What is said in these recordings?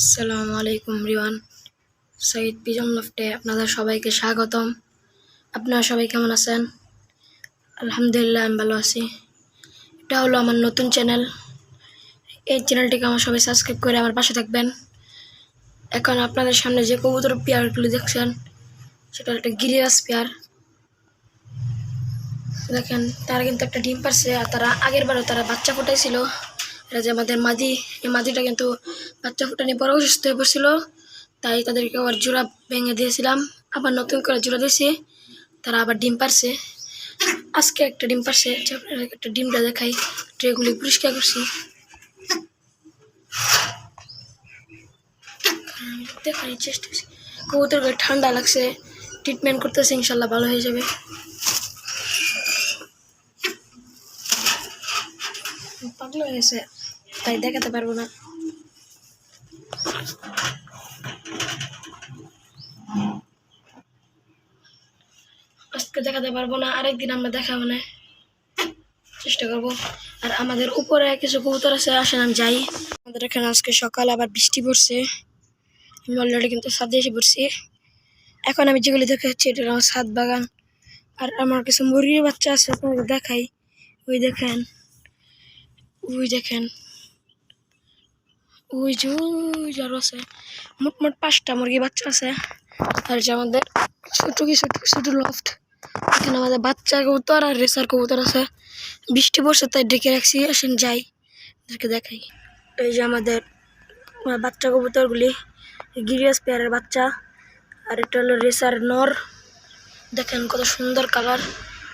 আসসালামু আলাইকুম রিওয়ান। সঈদ পিজন লফটে আপনাদের সবাইকে স্বাগতম। আপনারা সবাই কেমন আছেন? আলহামদুলিল্লাহ, আমি ভালো আছি। এটা হলো আমার নতুন চ্যানেল। এই চ্যানেলটিকে আমার সবাই সাবস্ক্রাইব করে আমার পাশে থাকবেন। এখন আপনাদের সামনে যে কবুতর পেয়ারগুলি দেখছেন, সেটা একটা গিরিবাস পেয়ার। দেখেন, তারা কিন্তু একটা ডিম পারছে আর তারা আগের বারও তারা বাচ্চা ফুটাইছিল। এটা যে আমাদের মাদি, এই মাদিটা কিন্তু বাচ্চা ফুটানি বড় অসুস্থ হয়ে পড়ছিল তাই তাদেরকে আবার জোড়া ভেঙে দিয়েছিলাম। আবার নতুন করে জোড়া দিয়েছি তারা আবার ডিম পারছে। আজকে একটা ডিম পারছে আচ্ছা, একটা ডিমটা দেখাই ট্রেগুলি পরিষ্কার করছি। দেখানোর চেষ্টা করছি ঠান্ডা লাগছে ট্রিটমেন্ট করতেছে ইনশাল্লাহ ভালো হয়ে যাবে। পাগল হয়ে গেছে তাই দেখাতে পারব না। আজকে দেখাতে পারব না, আরেকদিন আমরা দেখাবো না। চেষ্টা করব। আর আমাদের উপরে কিছু কবুতর আছে, আসেন আমি যাই। আমাদের এখানে আজকে সকালে আবার বৃষ্টি পড়ছে। আমি অলরেডি কিন্তু ছাদে এসে পড়ছি। এখন আমি যেগুলি দেখে হচ্ছে এটা আমার ছাদ বাগান। আর আমার কিছু মুরগির বাচ্চা আছে আপনাদের দেখাই। ওই দেখেন ওই দেখেন। ওই যে যে আছে। মোট মোট পাঁচটা মুরগি বাচ্চা আছে। আর যে আমাদের ছোট কি ছোট ছোট লফট এখানে আমাদের বাচ্চা কবুতর আর রেসার কবুতর আছে। বৃষ্টি পড়ছে, তাই ডেকে রাখছি। আসেন যাই এদেরকে দেখাই। এই যে আমাদের বাচ্চা কবুতরগুলি, গিরিয়াস পেয়ারের বাচ্চা। আর এটা হলো রেসার নর। দেখেন কত সুন্দর কালার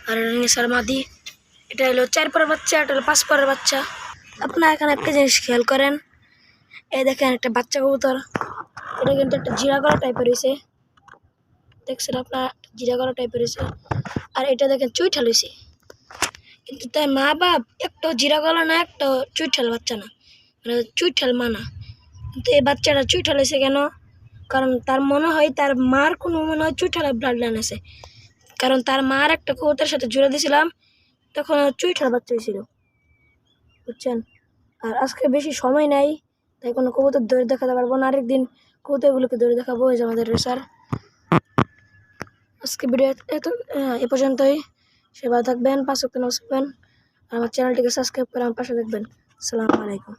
আর রেসার মাদি। এটা হলো চার পরের বাচ্চা, এটা হলো পাঁচ পরের বাচ্চা। আপনারা এখানে একটা জিনিস খেয়াল করেন দেখেন একটা বাচ্চা কবুতর। এটা কিন্তু একটা জিরা করা টাইপের হয়েছে দেখছেন আপনার? জিরা করা টাইপের হয়েছে আর এটা দেখেন চুইঠাল হয়েছে কিন্তু তাই মা বাপ একটা জিরা গলা না, একটা চুইঠাল বাচ্চা না। মানে চুইঠাল মা না। কিন্তু এই বাচ্চাটা চুইঠাল হয়েছে কেন? কারণ তার মনে হয় তার মার কোনো মনে হয় চুই চুইঠালের ব্লাড লাইন আছে। কারণ তার মার একটা কবুতরের সাথে জুড়ে দিয়েছিলাম, তখন ও চুইঠাল বাচ্চা হয়েছিল বুঝছেন? আর আজকে বেশি সময় নাই। তাই কোনো কবুতর ধরে দেখাতে পারব না। আরেকদিন কবুতরগুলোকে ধরে দেখাবো, এই যে আমাদের রেসার। আজকে ভিডিও এত এ পর্যন্তই। সেবা থাকবেন, পাঁচ থাকবেন আমার চ্যানেলটিকে সাবস্ক্রাইব করে আমার পাশে দেখবেন আসসালামু আলাইকুম।